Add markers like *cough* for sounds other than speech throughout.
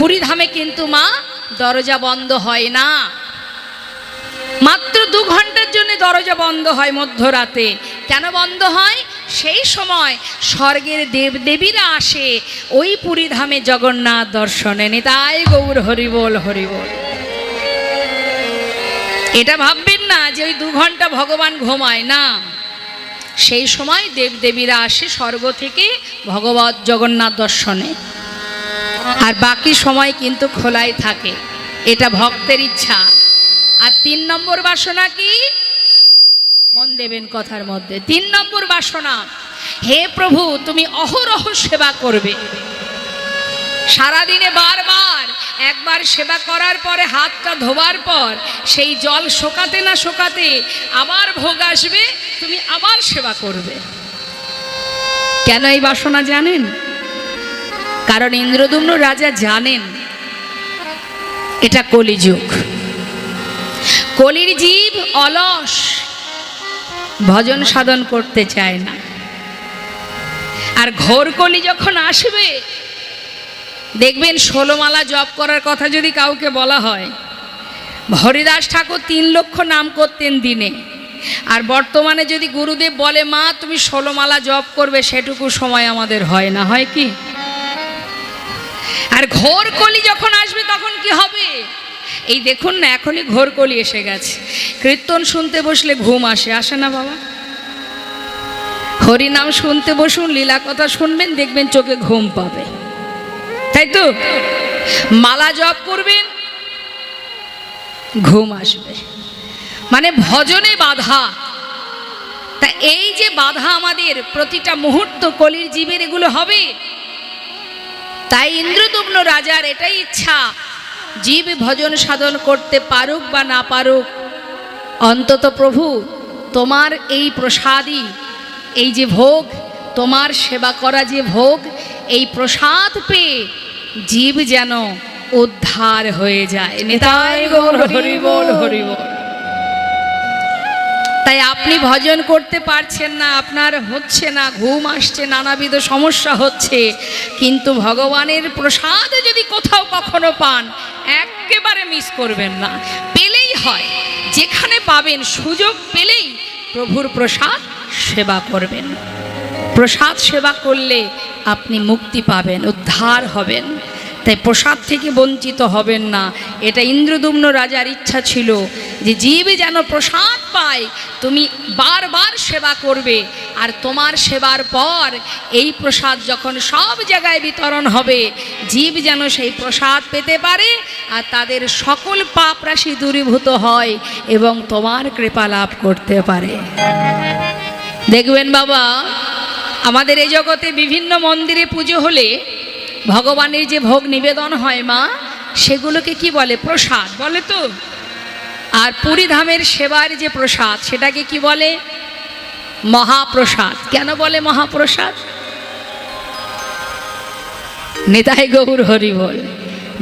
পুরীধামে কিন্তু মা, দরজা বন্ধ হয় না। মাত্র দু ঘণ্টার জন্য দরজা বন্ধ হয় মধ্যরাতে। কেন বন্ধ হয়? সেই সময় স্বর্গের দেবদেবীরা আসে ওই পুরীধামে জগন্নাথ দর্শনে নিতাই গৌর হরিবোল হরিবোল এটা ভাববেন না যে ওই দু ঘণ্টা ভগবান ঘুমায়, না। সেই সময় দেবদেবীরা আসে স্বর্গ থেকে ভগবত জগন্নাথ দর্শনে। আর বাকি সময় কিন্তু খোলাই থাকে। এটা ভক্তের ইচ্ছা। আর তিন নম্বর বাসনা কি? মন দেবেন কথার মধ্যে। তিন নম্বর বাসনা, হে প্রভু, তুমি অহরহ সেবা করবে। সারাদিনে বারবার একবার সেবা করার পরে হাতটা ধোবার পর সেই জল শোকাতে না শোকাতে আবার ভোগ আসবে, তুমি আবার সেবা করবে। কেন এই বাসনা জানেন? কারণ ইন্দ্রদুম্ন রাজা জানেন এটা কলিযুগ। কলির জীব অলস, ভজন সাধন করতে চায় না। আর ঘোর কলি যখন আসবে, দেখবেন ষোলোমালা জপ করার কথা যদি কাউকে বলা হয়, হরিদাস ঠাকুর তিন লক্ষ নাম করতেন দিনে। আর বর্তমানে যদি গুরুদেব বলে, মা, তুমি ষোলোমালা জপ করবে, সেটুকু সময় আমাদের হয় না। হয় কি? আর ঘোর কলি যখন আসবে তখন কি হবে? এই দেখুন না, এখনই ঘোর কলি এসে গেছে। কীর্তন শুনতে বসলে ঘুম আসে আসে না বাবা? হরিনাম শুনতে বসুন, লীলা কথা শুনবেন, দেখবেন চোখে ঘুম পাবে। তাই তো? মালা জপ করবেন, ঘুম আসবে। মানে ভজনে বাধা। তা এই যে বাধা আমাদের, প্রতিটা মুহূর্ত কলির জীবের এগুলো হবে? তাই ইন্দ্রদুগ্ন রাজার এটাই ইচ্ছা, জীব ভজন সাধন করতে পারুক বা না পারুক। অন্তত প্রভু, তোমার এই প্রসাদই, এই যে ভোগ, তোমার সেবা করা যে ভোগ, এই প্রসাদ পেয়ে জীব যেন উদ্ধার হয়ে যায়। নেতাই গৌর হরি বল হরি বল। তাই আপনি ভজন করতে পারছেন না, আপনার হচ্ছে না, ঘুম আসছে, নানাবিধ সমস্যা হচ্ছে। কিন্তু ভগবানের প্রসাদ যদি কোথাও কখনো পান, একেবারে মিস করবেন না। পেলেই হয়, যেখানে পাবেন সুযোগ পেলেই প্রভুর প্রসাদ সেবা করবেন। প্রসাদ সেবা করলে আপনি মুক্তি পাবেন, উদ্ধার হবেন। তাই প্রসাদ থেকে বঞ্চিত হবেন না। এটা ইন্দ্রদুম্ন রাজার ইচ্ছা ছিল যে জীব যেন প্রসাদ পায়, তুমি বারবার সেবা করবে। আর তোমার সেবার পর এই প্রসাদ যখন সব জায়গায় বিতরণ হবে, জীব যেন সেই প্রসাদ পেতে পারে আর তাদের সকল পাপ রাশি দূরীভূত হয় এবং তোমার কৃপা লাভ করতে পারে। দেখবেন বাবা, আমাদের এই জগতে বিভিন্ন মন্দিরে পুজো হলে ভগবানের যে ভোগ নিবেদন হয় মা, সেগুলোকে কি বলে? প্রসাদ। বলে তো? আর পুরীধামের সেবার যে প্রসাদ, সেটাকে কি বলে? মহাপ্রসাদ। কেন বলে মহাপ্রসাদ? নেতাই গৌর হরি বল।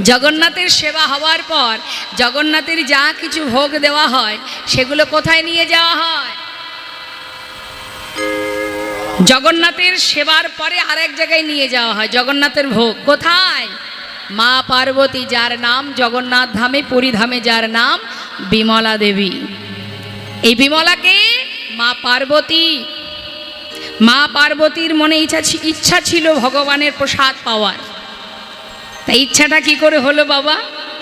জগন্নাথের সেবা হওয়ার পর, জগন্নাথের যা কিছু ভোগ দেওয়া হয়, সেগুলো কোথায় নিয়ে যাওয়া হয়? জগন্নাথের সেবার পরে আরেক জায়গায় নিয়ে যাওয়া হয়, জগন্নাথের ভোগ। কোথায়? মা পার্বতী, যার নাম জগন্নাথ ধামে, পুরী ধামে যার নাম বিমলা দেবী। এই বিমলাকে মা পার্বতী, মা পার্বতীর মনে ইচ্ছা ইচ্ছা ছিল ভগবানের প্রসাদ পাওয়ার। তাই ইচ্ছাটা কি করে হলো বাবা?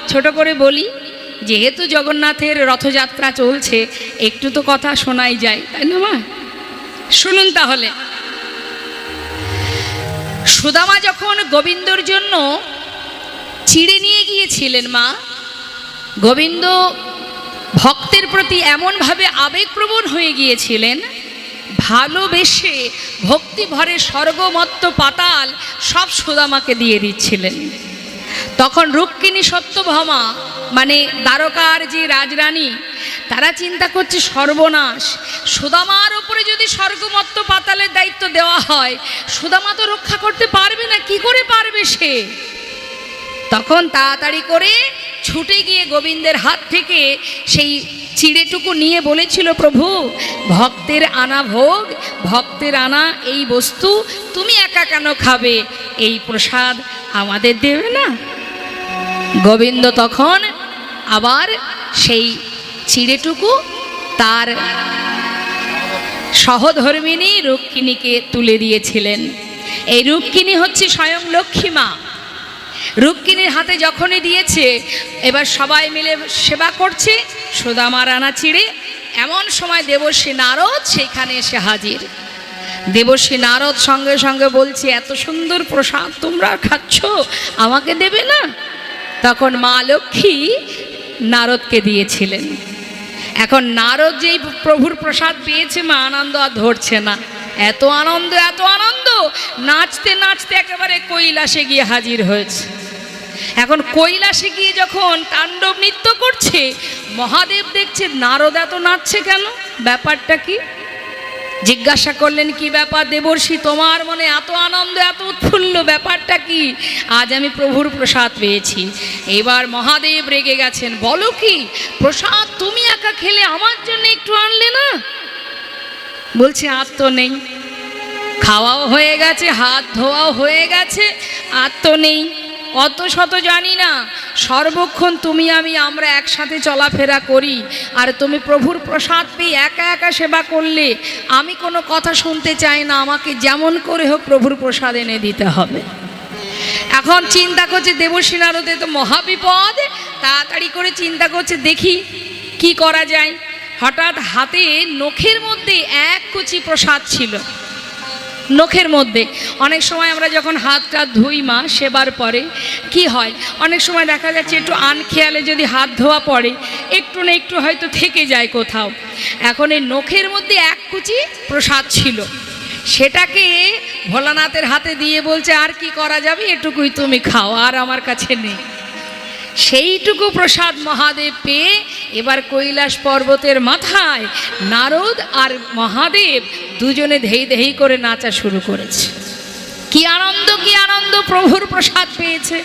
ছোট করে বলি, যেহেতু জগন্নাথের রথযাত্রা চলছে, একটু তো কথা শোনাই যায়, তাই না মা? শুনুন তাহলে। সুদামা যখন গোবিন্দর জন্য চিড়ে নিয়ে গিয়েছিলেন মা, গোবিন্দ ভক্তের প্রতি এমনভাবে আবেগপ্রবণ হয়ে গিয়েছিলেন, ভালোবেসে ভক্তি ভরে স্বর্গমত্ত পাতাল সব সুদামাকে দিয়ে দিচ্ছিলেন। তখন রুক্মিণী সত্যভামা মানে দ্বারকার যে রাজরানী, তারা চিন্তা করছে সর্বনাশ। সুদামার উপরে যদি স্বর্গমত্ত পাতালের দায়িত্ব দেওয়া হয়, সুদামা তো রক্ষা করতে পারবে না, কি করে পারবে সে? তখন তাড়াতাড়ি করে ছুটে গিয়ে গোবিন্দের হাত থেকে সেই চিড়েটুকু নিয়ে বলেছিল, প্রভু, ভক্তের আনা ভোগ, ভক্তের আনা এই বস্তু তুমি একা কেন খাবে? এই প্রসাদ আমাদের দেবে না? গোবিন্দ তখন আবার সেই চিড়েটুকু তার সহধর্মিনী রুক্মিণীকে তুলে দিয়েছিলেন। এই রুক্মিণী হচ্ছে স্বয়ং লক্ষ্মী মা। রুক্মিণীর হাতে যখনই দিয়েছে, এবার সবাই মিলে সেবা করছে সুদামার আনা চিড়ে, এমন সময় দেবশ্রী নারদ সেখানে এসে হাজির। দেবশ্রী নারদ সঙ্গে সঙ্গে বলছে, এত সুন্দর প্রসাদ তোমরা খাচ্ছ, আমাকে দেবে না? তখন মা লক্ষ্মী নারদকে দিয়েছিলেন। এখন নারদ যেই প্রভুর প্রসাদ পেয়েছে, মা আনন্দ আর ধরছে না। এত আনন্দ এত আনন্দ! নাচতে নাচতে একেবারে কৈলাসে গিয়ে হাজির হয়েছে। এখন কৈলাসে গিয়ে যখন তাণ্ডব নৃত্য করছে, মহাদেব দেখছে নারদ এত নাচছে কেন? ব্যাপারটা কি? জিজ্ঞাসা করলেন, কি ব্যাপার দেবর্ষি? তোমার মনে এত আনন্দ, এত উৎফুল্ল ব্যাপারটা কি? আজ আমি প্রভুর প্রসাদ পেয়েছি। এবার মহাদেব রেগে গেছেন। বলো কি, প্রসাদ তুমি একা খেলে আমার জন্য একটু আনলে না? বলছে, আর তো নেই। খাওয়াও হয়ে গেছে, হাত ধোয়াও হয়ে গেছে, আর তো নেই। অত শত জানি না। সর্বক্ষণ তুমি, আমি, আমরা একসাথে চলাফেরা করি। আর তুমি প্রভুর প্রসাদ পেয়ে একা একা সেবা করলে, আমি কোনো কথা শুনতে চাই না। আমাকে যেমন করে হোক প্রভুর প্রসাদ এনে দিতে হবে। এখন চিন্তা করছে দেবশ্রী নারদে তো মহাবিপদ। তাড়াতাড়ি করে চিন্তা করছে, দেখি কি করা যায়। হঠাৎ হাতে নখের মধ্যে এক কুচি প্রসাদ ছিল। নখের মধ্যে। অনেক সময় আমরা যখন হাতটা ধুই মা সেবার পরে, কি হয়? অনেক সময় দেখা যাচ্ছে একটু আনখেয়ালে যদি হাত ধোয়া পড়ে, একটু না একটু হয়তো থেকে যায় কোথাও। এখন এই নখের মধ্যে এক কুচি প্রসাদ ছিল। সেটাকে ভোলানাথের হাতে দিয়ে বলছে, আর কি করা যাবে? এটুকুই তুমি খাও, আর আমার কাছে নেই। সেইটুকু প্রসাদ মহাদেব পেয়ে এবার কৈলাস পর্বতের মাথায় নারদ আর মহাদেব দুজনে ধেই ধেই করে নাচা শুরু করেছে। কি আনন্দ কি আনন্দ, প্রভুর প্রসাদ পেয়েছে।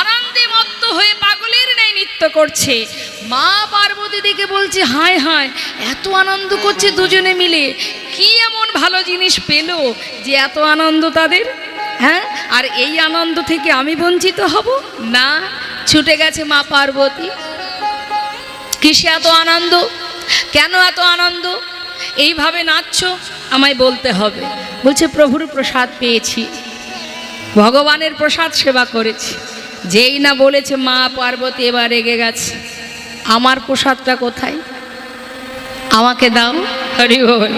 আনন্দে মত্ত হয়ে পাগলের ন্যায় নৃত্য করছে। মা পার্বতী দিকে বলছে, হায় হায়, এত আনন্দ করছে দুজনে মিলে। কি এমন ভালো জিনিস পেল যে এত আনন্দ তাদের? হ্যাঁ? আর এই আনন্দ থেকে আমি বঞ্চিত হব? না, ছুটে গেছে মা পার্বতী। কিসে এত আনন্দ? কেন এত আনন্দ? এইভাবে নাচছ? আমায় বলতে হবে। বলছে, প্রভুর প্রসাদ পেয়েছি। ভগবানের প্রসাদ সেবা করেছি। যেই না বলেছে মা পার্বতী এবার রেগে গেছে। আমার প্রসাদটা কোথায়? আমাকে দাও হরি বল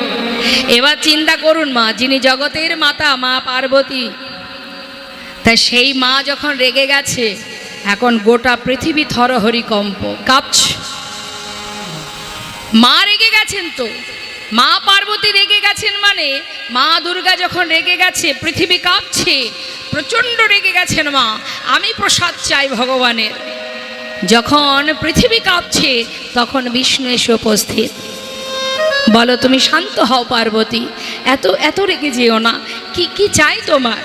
এবার চিন্তা করুন মা, যিনি জগতের মাতা, মা পার্বতী তাই সেই মা যখন রেগে গেছে, এখন গোটা পৃথিবী থরহরি কম্প কাঁপছে? মা রেগে গেছেন তো। মা পার্বতী রেগে গেছেন মানে মা দুর্গা যখন রেগে গেছে, পৃথিবী কাঁপছে, প্রচণ্ড রেগে গেছেন মা। আমি প্রসাদ চাই ভগবানের। যখন পৃথিবী কাঁপছে, তখন বিষ্ণু এসে উপস্থিত। বলো, তুমি শান্ত হও পার্বতী। এত এত রেগে যেও না। কি কি চাই তোমার?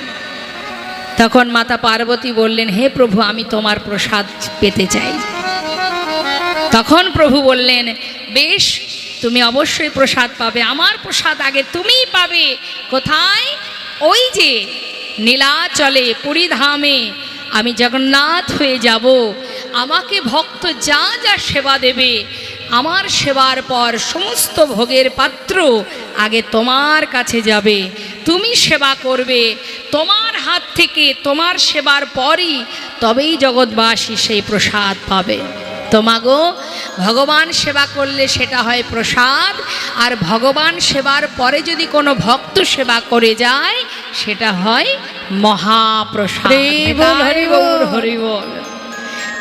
তখন মাতা পার্বতী বললেন, হে প্রভু, আমি তোমার প্রসাদ পেতে চাই। তখন প্রভু বললেন, বেশ, তুমি অবশ্যই প্রসাদ পাবে। আমার প্রসাদ আগে তুমিই পাবে। কোথায়? ওই যে নীলাচলে, পুরীধামে। আমি জগন্নাথ হয়ে যাব। আমাকে ভক্ত যা যা সেবা দেবে আমার সেবার পর সমস্ত ভোগের পাত্র আগে তোমার কাছে যাবে। তুমি সেবা করবে তোমার হাত থেকে তোমার সেবার পরই তবেই জগৎবাসী সেই প্রসাদ পাবে। তোমাগো ভগবান সেবা করলে সেটা হয় প্রসাদ আর ভগবান সেবার পরে যদি কোনো ভক্ত সেবা করে যায় সেটা হয় মহাপ্রসাদ। হরি বল,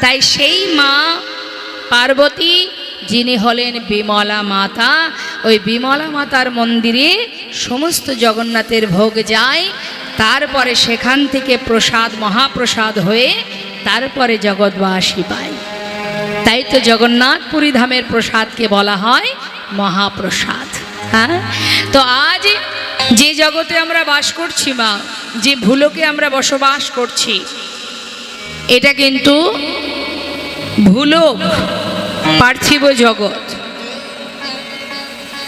তাই সেই মা পার্বতী যিনি হলেন বিমলা মাতা, ওই বিমলা মাতার মন্দিরে সমস্ত জগন্নাথের ভোগ যায়। তারপরে সেখান থেকে প্রসাদ, মহাপ্রসাদ হয়ে তারপরে জগৎবাসী পায়। তাই তো জগন্নাথপুরী ধামের প্রসাদকে বলা হয় মহাপ্রসাদ। হ্যাঁ? তো আজ যে জগতে আমরা বাস করছি মা, যে ভুলোকে আমরা বসবাস করছি, এটা কিন্তু ভুলোক পার্থিব জগৎ।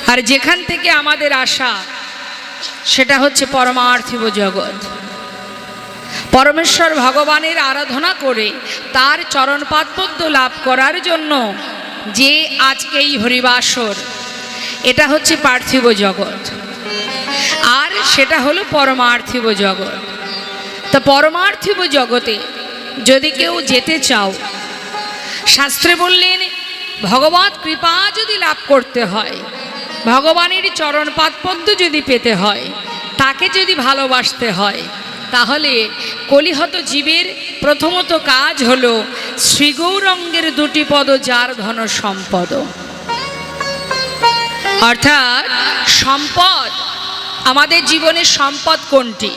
আর যেখান থেকে আমাদের আশা, সেটা হচ্ছে পরমার্থিব জগৎ। পরমেশ্বর ভগবানের আরাধনা করে তার চরণ চরণপাদপদ্য লাভ করার জন্য যে আজকে এই হরিবাসর, এটা হচ্ছে পার্থিব জগৎ। আর সেটা হলো পরমার্থিব জগৎ। তা পরমার্থিব জগতে যদি কেউ যেতে চাও, শাস্ত্রে বললেন ভগবত কৃপা যদি লাভ করতে হয়, ভগবানের চরণ পাদপদ্ম যদি পেতে হয়, তাকে যদি ভালোবাসতে হয়, তাহলে কলিহত জীবের প্রথমত কাজ হলো শ্রীগৌরঙ্গের দুটি পদ যার ধন সম্পদ। অর্থাৎ সম্পদ, আমাদের জীবনের সম্পদ কোনটি?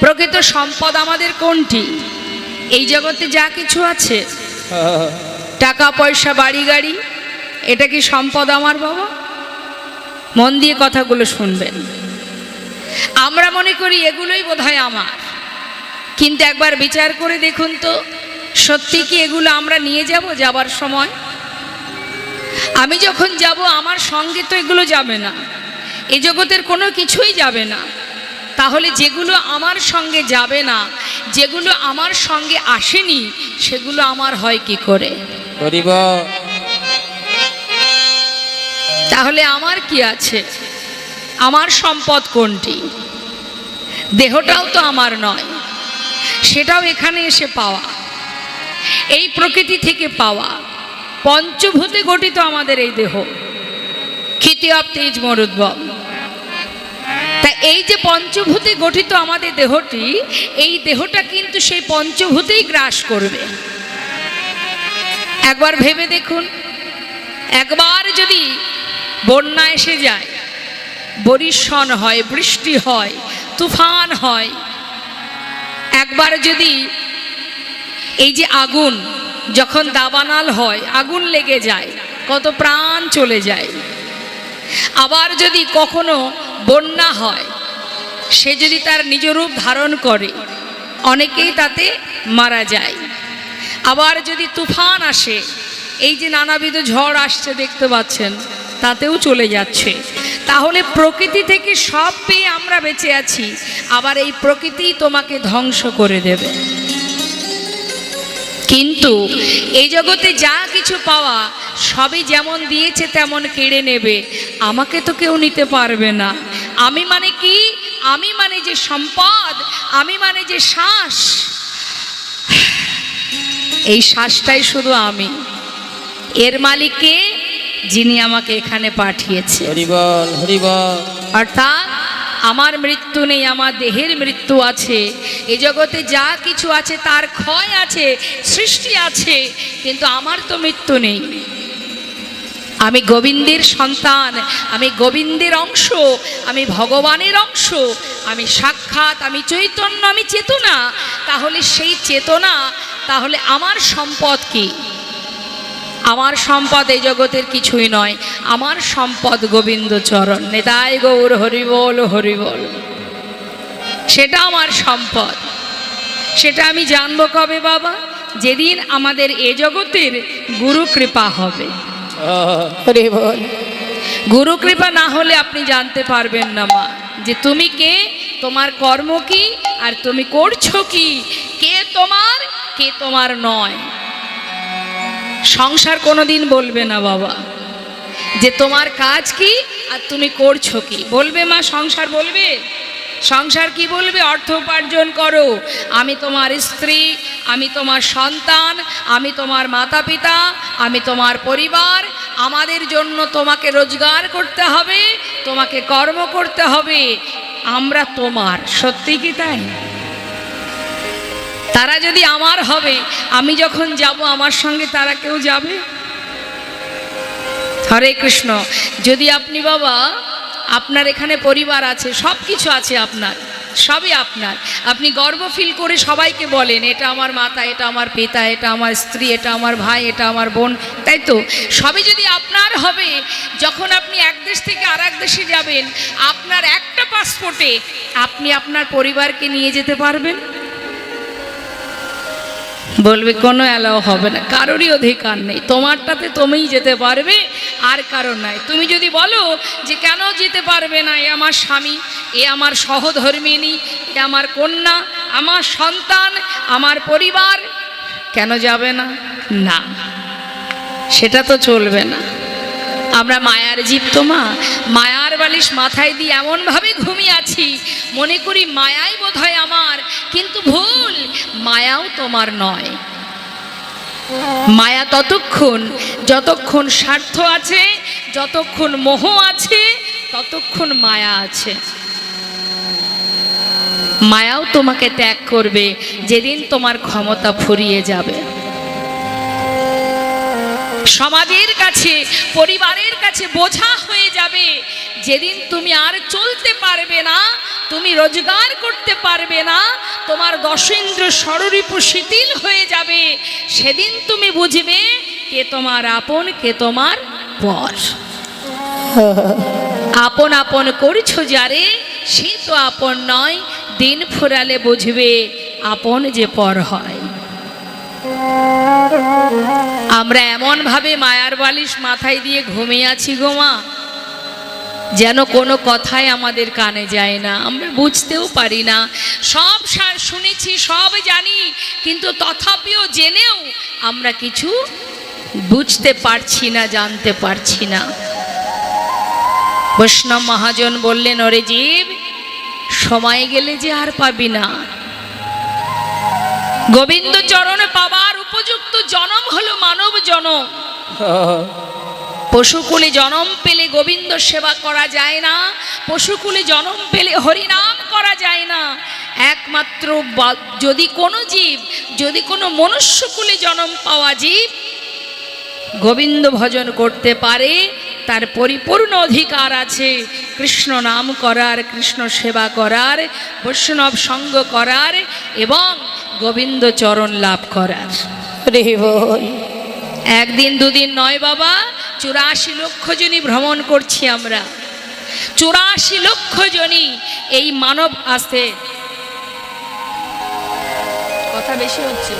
প্রকৃত সম্পদ আমাদের কোনটি? এই জগতে যা কিছু আছে। *laughs* টাকা পয়সা বাড়ি গাড়ি এটা কি সম্পদ আমার বাবা? মন দিয়ে কথাগুলো শুনবেন। আমরা মনে করি এগুলোই বোধহয় আমার। কিন্তু একবার বিচার করে দেখুন তো, সত্যি কি এগুলো আমরা নিয়ে যাব যাবার সময়? আমি যখন যাব, আমার সঙ্গে তো এগুলো যাবে না। এ জগতের কোনো কিছুই যাবে না। তাহলে যেগুলো আমার সঙ্গে যাবে না, যেগুলো আমার সঙ্গে আসেনি, সেগুলো আমার হয় কি করে? তাহলে আমার কি আছে? আমার সম্পদ কোনটি? দেহটাও তো আমার নয়, সেটাও এখানে এসে পাওয়া। এই প্রকৃতি থেকে পাওয়া, পঞ্চভূতে গঠিত আমাদের এই দেহ। অব তেজ মরুদ্ভব তা এই যে পঞ্চভূতে গঠিত আমাদের দেহটি, এই দেহটা কিন্তু সেই পঞ্চভূতেই গ্রাস করবে। একবার ভেবে দেখুন। একবার যদি বন্যা এসে যায়, বরিশন হয়, বৃষ্টি হয়, তুফান হয়, একবার যদি এই যে আগুন যখন দাবানাল হয়, আগুন লেগে যায়, কত প্রাণ চলে যায়। আবার যদি কখনো বন্যা হয়, সে যদি তার নিজ রূপ ধারণ করে, অনেকেই তাতে মারা যায়। আবার যদি তুফান আসে, এই যে নানাবিধ ঝড় আসছে দেখতে পাচ্ছেন, তাতেও চলে যাচ্ছে। তাহলে প্রকৃতি থেকে সব পেয়ে আমরা বেঁচে আছি, আবার এই প্রকৃতি তোমাকে ধ্বংস করে দেবে। কিন্তু এই জগতে যা কিছু পাওয়া, সবই যেমন দিয়েছে তেমন কেড়ে নেবে, আমাকে তো কেউ নিতে পারবে না। আমি মানে কি? আমি মানে যে সম্পদ, আমি মানে যে শ্বাস। এই শ্বাসটাই শুধু আমি। এর মালিককে যিনি আমাকে এখানে পাঠিয়েছে। অর্থাৎ আমার মৃত্যু নেই আমার দেহের মৃত্যু আছে। এ জগতে যা কিছু আছে তার ক্ষয় আছে সৃষ্টি আছে কিন্তু আমার তো মৃত্যু নেই। আমি গোবিন্দের সন্তান আমি গোবিন্দের অংশ আমি ভগবানের অংশ আমি সাক্ষাৎ আমি চৈতন্য আমি চেতনা। তাহলে সেই চেতনা তাহলে আমার সম্পদ কি? আমার সম্পদ এই জগতের কিছুই নয়। আমার সম্পদ গোবিন্দ চরণ। নেতাই গৌর হরিবল হরিবল সেটা আমার সম্পদ। সেটা আমি জানব কবে বাবা? যেদিন আমাদের এ জগতের গুরু কৃপা হবে। হরিবল গুরু কৃপা না হলে আপনি জানতে পারবেন না মা যে তুমি কে তোমার কর্ম কি আর তুমি করছ কি? কে তোমার কে তোমার নয়। সংসার কোনোদিন বলবে না বাবা। যে তোমার কাজ কি আর তুমি করছ কি? বলবে মা, সংসার বলবে? সংসার কি বলবে? অর্থ উপার্জন করো। আমি তোমার স্ত্রী, আমি তোমার সন্তান, আমি তোমার মাতা পিতা আমি তোমার পরিবার, আমাদের জন্য তোমাকে রোজগার করতে হবে, তোমাকে কর্ম করতে হবে। আমরা তোমার, সত্যি কি তাই? তারা যদি আমার হবে, আমি যখন যাব, আমার সঙ্গে তারা কেউ যাবে? হরে কৃষ্ণ। যদি আপনি বাবা, আপনার এখানে পরিবার আছে সব কিছু আছে আপনার, সবই আপনার। আপনি গর্ব ফিল করে সবাইকে বলেন, এটা আমার মাতা, এটা আমার পিতা, এটা আমার স্ত্রী, এটা আমার ভাই, এটা আমার বোন। তাই তো? সবই যদি আপনার হবে, যখন আপনি এক দেশ থেকে আর দেশে যাবেন, আপনার একটা পাসপোর্টে আপনি আপনার পরিবারকে নিয়ে যেতে পারবেন? বলবে, কোনো অ্যালাও হবে না। কারোরই অধিকার নেই। তোমারটাতে তুমিই যেতে পারবে, আর কারও নাই। তুমি যদি বলো যে, কেন যেতে পারবে না? এ আমার স্বামী, এ আমার সহধর্মিনী, এ আমার কন্যা, আমার সন্তান, আমার পরিবার, কেন যাবে না? না, সেটা তো চলবে না। আমরা মায়ার জীব তো মা। মায়ার বালিশ মাথায় দিয়ে এমনভাবে ঘুমিয়ে আছি। মনে করি মায়াই বোধ হয় আমার, কিন্তু ভুল, মায়াও তোমার নয়। মায়া ততক্ষণ, যতক্ষণ স্বার্থ আছে, যতক্ষণ মোহ আছে, ততক্ষণ মায়া আছে। মায়াও তোমাকে ত্যাগ করবে, যেদিন তোমার ক্ষমতা ফুরিয়ে যাবে। সমাজের কাছে, পরিবারের কাছে বোঝা হয়ে যাবে যেদিন তুমি আর চলতে পারবে না, তুমি রোজগার করতে পারবে না, তোমার দশেন্দ্র ষড়রিপু শিথিল হয়ে যাবে। সেদিন তুমি বুঝবে কে তোমার আপন, কে তোমার পর আপন আপন করছ যারে, সে তো আপন নয়, দিন ফুরালে বুঝবে আপন যে পর হয়। আমরা এমনভাবে মায়ার বালিশ মাথায় দিয়ে ঘুমিয়ে আছি গোমা যেন কোনো কথাই আমাদের কানে যায় না। আমরা বুঝতেও পারি না। সব শুনেছি, সব জানি, কিন্তু তথাপিও জেনেও আমরা কিছু বুঝতে পারছি না, জানতে পারছি না। বৈষ্ণব মহাজন বললেন, ওরে জীব, সময় গেলে যে আর পাবি না। গোবিন্দ চরণে পাবার উপযুক্ত জনম হলো মানব জনম। পশুকুলে জনম পেলে গোবিন্দ সেবা করা যায় না পশুকুলে জনম পেলে হরিনাম করা যায় না। একমাত্র যদি কোনো জীব যদি কোনো মনুষ্যকুলে জনম পাওয়া জীব গোবিন্দ ভজন করতে পারে তার পরিপূর্ণ অধিকার আছে। কৃষ্ণ নাম করার কৃষ্ণ সেবা করার বৈষ্ণব সঙ্গ করার এবং গোবিন্দ চরণ লাভ করার। একদিন দুদিন নয় বাবা চুরাশি লক্ষ জনই ভ্রমণ করছি আমরা। চুরাশি লক্ষ জনই এই মানব আসতে কথা বেশি হচ্ছে।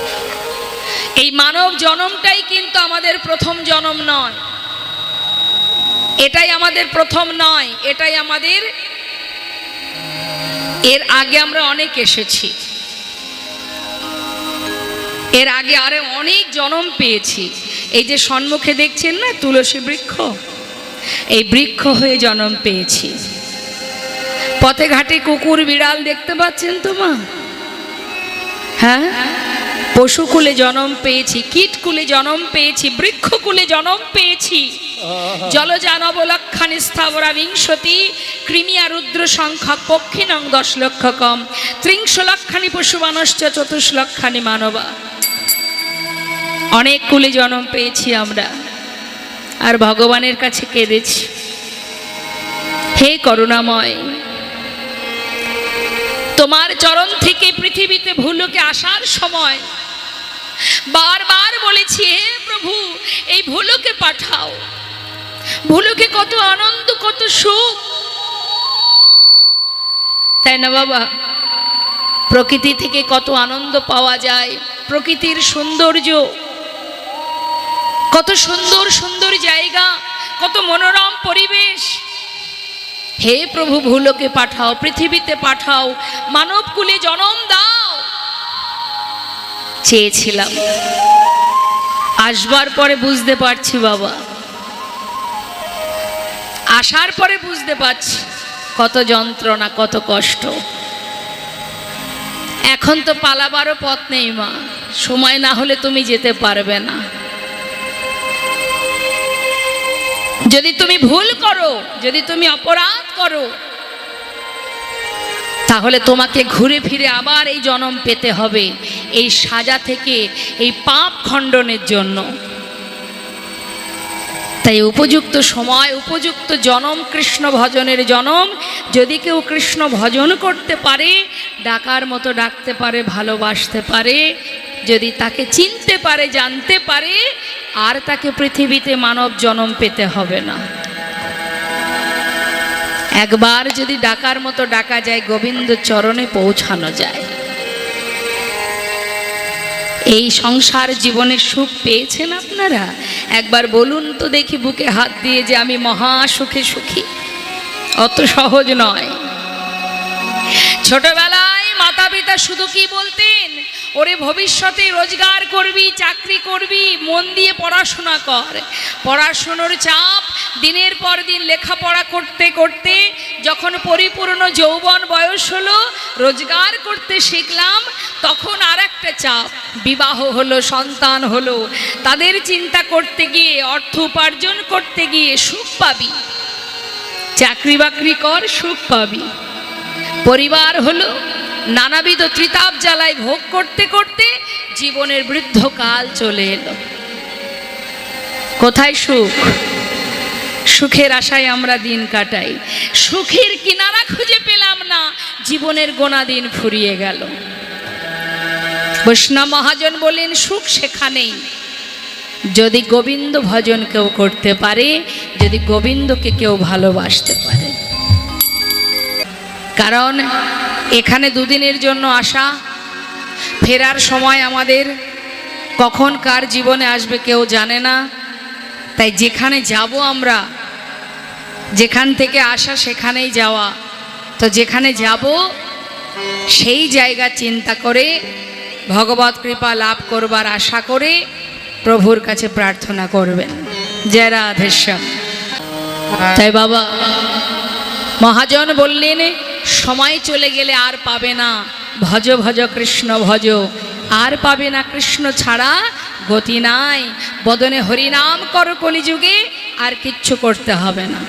এই মানব জনমটাই কিন্তু আমাদের প্রথম জনম নয়। এটাই আমাদের প্রথম নয়। এটাই আমাদের এর আগে আমরা অনেক এসেছি। এর আগে আরে অনেক জনম পেয়েছি। এই যে সম্মুখে দেখছেন না তুলসী বৃক্ষ? এই বৃক্ষ হয়ে জনম পেয়েছি। পথে ঘাটে কুকুর, বিড়াল দেখতে পাচ্ছেন তো মা? হ্যাঁ? পশুকুলে জনম পেয়েছি কীটকুলে জনম পেয়েছি বৃক্ষকুলে জনম পেয়েছি। জলজানবলক্ষানি স্থাবরা বিংশতি কৃমিয়া রুদ্র সংখ্যক পক্ষিনং দশ লক্ষ কম। ত্রিংশ লক্ষানি পশুমানশ্চ চতুর্লক্ষানি মানবা। অনেক কুলে জন্ম পেয়েছি আমরা। আর ভগবানের কাছে কেঁদেছি। হে করুণাময়, তোমার চরণ থেকে পৃথিবীতে ভুলোকে আসার সময় বারবার বলেছি, হে প্রভু, এই ভুলোকে পাঠাও। ভুলোকে কত আনন্দ, কত সুখ। তাই না বাবা? প্রকৃতি থেকে কত আনন্দ পাওয়া যায়, প্রকৃতির সৌন্দর্য। কত সুন্দর সুন্দর জায়গা, কত মনোরম পরিবেশ। হে প্রভু, ভুলোকে পাঠাও, পৃথিবীতে পাঠাও, মানব কুলে জনম দাও। চেয়েছিলাম। আসবার পরে বুঝতে পারছি বাবা। আসার পরে বুঝতে পারছি কত যন্ত্রণা, কত কষ্ট। এখন তো পালাবারও পথ নেই মা। সময় না হলে তুমি যেতে পারবে না। যদি তুমি ভুল করো, যদি তুমি অপরাধ করো, তাহলে তোমাকে ঘুরে ফিরে আবার এই জনম পেতে হবে, এই সাজা থেকে, এই পাপ খণ্ডনের জন্য। তাই উপযুক্ত সময়, উপযুক্ত জনম, কৃষ্ণ ভজনের জনম, যদি কেউ কৃষ্ণ ভজন করতে পারে, ডাকার মতো ডাকতে পারে, ভালোবাসতে পারে যদি তাকে চিনতে পারে, জানতে পারে, আর তাকে পৃথিবীতে মানব জনম পেতে হবে না। একবার যদি ডাকার মতো ডাকা যায়, গোবিন্দ চরণে পৌঁছানো যায়। এই সংসার জীবনে সুখ পেয়েছেন আপনারা? একবার বলুন তো দেখি বুকে হাত দিয়ে যে আমি মহা সুখে। সুখী অত সহজ নয়। ছোটবেলায় মাতা পিতা শুধু কি বলতেন? ওরে ভবিষ্যতে রোজগার করবি, চাকরি করবি, মন দিয়ে পড়াশোনা কর। পড়াশুনোর চাপ দিনের পর দিন লেখাপড়া করতে করতে যখন পরিপূর্ণ যৌবন বয়স হলো, রোজগার করতে শিখলাম, তখন আর একটা চাপ, বিবাহ হলো, সন্তান হলো। তাদের চিন্তা করতে গিয়ে, অর্থ উপার্জন করতে গিয়ে সুখ পাবি। চাকরি বাকরি কর, সুখ পাবি। পরিবার হলো নানাবিধ ত্রিতাপ জ্বালায় ভোগ করতে করতে জীবনের বৃদ্ধকাল চলে এলো। কোথায় সুখ? সুখের আশায় আমরা দিন কাটাই। সুখের কিনারা খুঁজে পেলাম না, জীবনের গোনা দিন ফুরিয়ে গেল। বৈষ্ণব মহাজন বলেন সুখ সেখানেই। যদি গোবিন্দ ভজন কেউ করতে পারে, যদি গোবিন্দকে কেউ ভালোবাসতে পারে। কারণ এখানে দুদিনের জন্য আসা, ফেরার সময় আমাদের কখন কার জীবনে আসবে কেউ জানে না। তাই যেখানে যাব আমরা, যেখান থেকে আসা সেখানেই যাওয়া। তো যেখানে যাব, সেই জায়গা চিন্তা করে ভগবত কৃপা লাভ করবার আশা করে প্রভুর কাছে প্রার্থনা করবেন। জয় রাধেশ্যাম। তাই বাবা, মহাজন বললেন সময় চলে গেলে আর পাবে না। ভজ ভজ, কৃষ্ণ, ভজ। আর পাবে না কৃষ্ণ ছাড়া গতি নাই। বদনে হরিনাম কর কলিযুগে, আর কিচ্ছু করতে হবে না।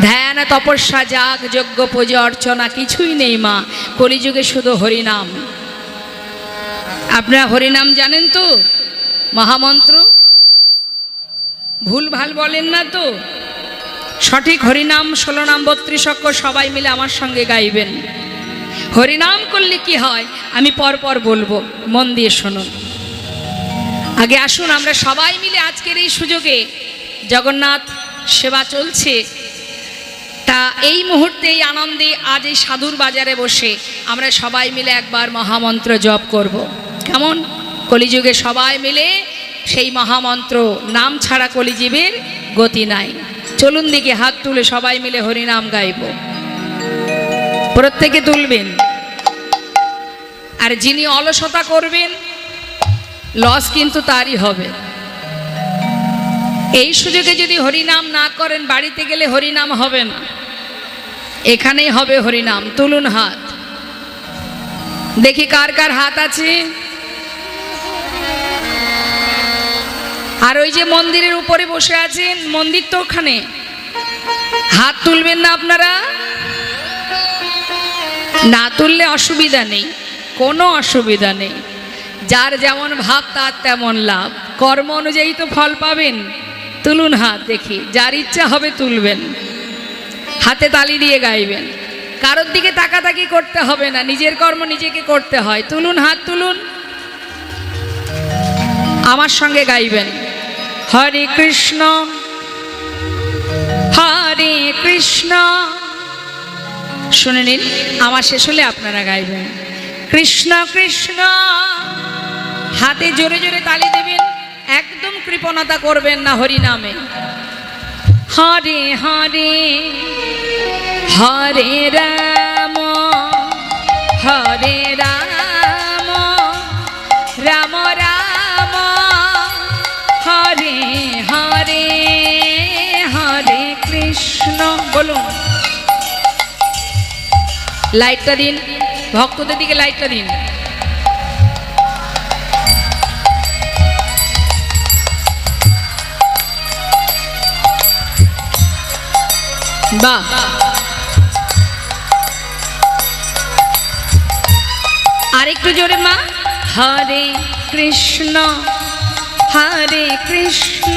ধ্যান, তপস্যা, যাগ, যজ্ঞ, পুজো, অর্চনা কিছুই নেই মা। কলিযুগে শুধু হরিনাম। আপনারা হরিনাম জানেন তো? মহামন্ত্র ভুল ভালো বলেন না তো। সঠিক হরিনাম ষোলো নাম বত্রিশ সবাই মিলে আমার সঙ্গে গাইবেন। হরিনাম করলে কি হয়? আমি পরপর বলব। মন দিয়ে শুনুন। আগে আসুন, আমরা সবাই মিলে আজকের এই সুযোগে জগন্নাথ সেবা চলছে। তা এই মুহূর্তে, এই আনন্দে, আজ এই সাধুর বাজারে বসে আমরা সবাই মিলে একবার মহামন্ত্র জপ করব। কেমন? কলিযুগে সবাই মিলে সেই মহামন্ত্র, নাম ছাড়া কলিজীবের গতি নাই। চলুন দিকে হাত তুলে সবাই মিলে হরিনাম গাইব। প্রত্যেকে তুলবেন। আর যিনি অলসতা করবেন লস কিন্তু তারই হবে। এই সুযোগে যদি হরিনাম না করেন, বাড়িতে গেলে হরিনাম হবে না। এখানেই হবে হরিনাম। তুলুন হাত। দেখি কার কার হাত আছে। আর ওই যে মন্দিরের উপরে বসে আছেন, মন্দির তো ওখানে। হাত তুলবেন না আপনারা? না তুললে অসুবিধা নেই, কোনো অসুবিধা নেই। যার যেমন ভাব, তার তেমন লাভ। কর্ম অনুযায়ী তো ফল পাবেন। তুলুন হাত দেখি, যার ইচ্ছা হবে তুলবেন। হাতে তালি দিয়ে গাইবেন। কারোর দিকে তাকাতাকি করতে হবে না, নিজের কর্ম নিজেকে করতে হয়। তুলুন হাত তুলুন। আমার সঙ্গে গাইবেন। হরে কৃষ্ণ হরে কৃষ্ণ। শুনে নিন, আমার শেষ হলে আপনারা গাইবেন। কৃষ্ণ কৃষ্ণ, হাতে জোরে জোরে তালি দেবেন, একদম কৃপণতা করবেন না হরি নামে। হরে হরে হরে রাম হরে রাম। কৃষ্ণ বলুন। লাইটটা দিন, ভক্তদের দিকে লাইটটা দিন। বাহ। আরেকটু জোরে মা। হরে কৃষ্ণ হরে কৃষ্ণ।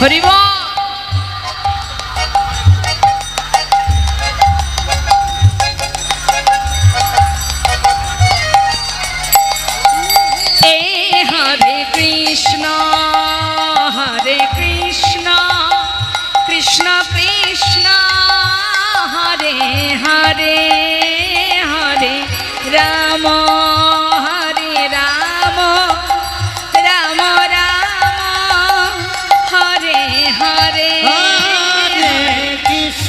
হরিব এ হরে কৃষ্ণ হরে কৃষ্ণ